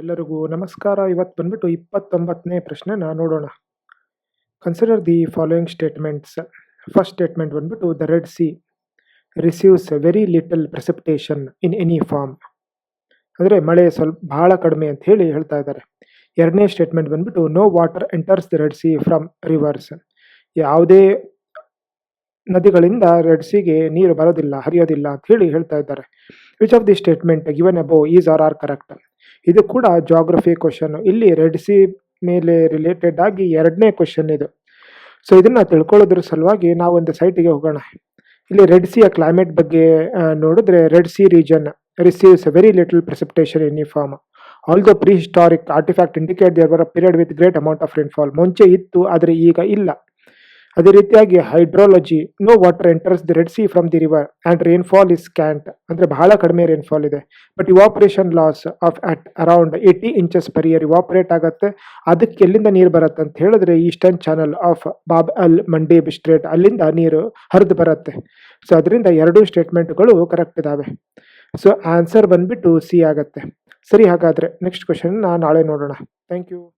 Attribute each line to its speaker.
Speaker 1: ಎಲ್ಲರಿಗೂ ನಮಸ್ಕಾರ. ಇವತ್ತು ಬಂದ್ಬಿಟ್ಟು ಇಪ್ಪತ್ತೊಂಬತ್ತನೇ ಪ್ರಶ್ನೆನ ನೋಡೋಣ. Consider the following statements first statement ಬಂದ್ಬಿಟ್ಟು the Red Sea receives very little precipitation in any form ಅಂದರೆ ಮಳೆ ಸ್ವಲ್ಪ ಭಾಳ ಕಡಿಮೆ ಅಂತ ಹೇಳಿ ಹೇಳ್ತಾ ಇದ್ದಾರೆ. ಎರಡನೇ ಸ್ಟೇಟ್ಮೆಂಟ್ ಬಂದ್ಬಿಟ್ಟು no water enters the Red Sea from rivers ಯಾವುದೇ ನದಿಗಳಿಂದ ರೆಡ್ ಸಿಗೆ ನೀರು ಬರೋದಿಲ್ಲ, ಹರಿಯೋದಿಲ್ಲ ಅಂತ ಹೇಳಿ ಹೇಳ್ತಾ ಇದ್ದಾರೆ. Which of the statement given above is are are correct ಇದು ಕೂಡ ಜಾಗ್ರಫಿ ಕ್ವಶನ್ ಇಲ್ಲಿ ರೆಡ್ ಸಿ ಮೇಲೆ ರಿಲೇಟೆಡ್ ಆಗಿ ಎರಡನೇ ಕ್ವಶನ್ ಇದು. ಸೊ ಇದನ್ನ ತಿಳ್ಕೊಳ್ಳೋದ್ರ ಸಲುವಾಗಿ ನಾವು ಒಂದು ಸೈಟಿಗೆ ಹೋಗೋಣ. ಇಲ್ಲಿ ರೆಡ್ ಸಿಯ ಕ್ಲೈಮೇಟ್ ಬಗ್ಗೆ ನೋಡಿದ್ರೆ Red Sea region receives very little precipitation in form all the prehistoric artifact indicate there period with great amount of rainfall ಮುಂಚೆ ಇತ್ತು, ಆದರೆ ಈಗ ಇಲ್ಲ. ಅದೇ ರೀತಿಯಾಗಿ hydrology no water enters the Red Sea from the river and rainfall is scant ಅಂದ್ರೆ ಬಹಳ ಕಡಿಮೆ ರೈನ್ಫಾಲ್ ಇದೆ. But evaporation loss of at around eighty inches per year evaporate ಆಗುತ್ತೆ. ಅದಕ್ಕೆ ಎಲ್ಲಿಂದ ನೀರು ಬರುತ್ತೆ ಅಂತ ಹೇಳಿದ್ರೆ ಈಸ್ಟರ್ನ್ ಚಾನಲ್ ಆಫ್ ಬಾಬ್ ಅಲ್ ಮಂಡೇಬ್ ಸ್ಟ್ರೇಟ್ ಅಲ್ಲಿಂದ ನೀರು ಹರಿದು ಬರುತ್ತೆ. ಸೊ ಅದರಿಂದ ಎರಡೂ ಸ್ಟೇಟ್ಮೆಂಟ್ಗಳು ಕರೆಕ್ಟ್ ಇದಾವೆ. ಸೊ ಆನ್ಸರ್ ಬಂದ್ಬಿಟ್ಟು ಸಿ ಆಗುತ್ತೆ. ಸರಿ ಹಾಗಾದರೆ ನೆಕ್ಸ್ಟ್ ಕ್ವಶನ್ ನಾಳೆ ನೋಡೋಣ. Thank you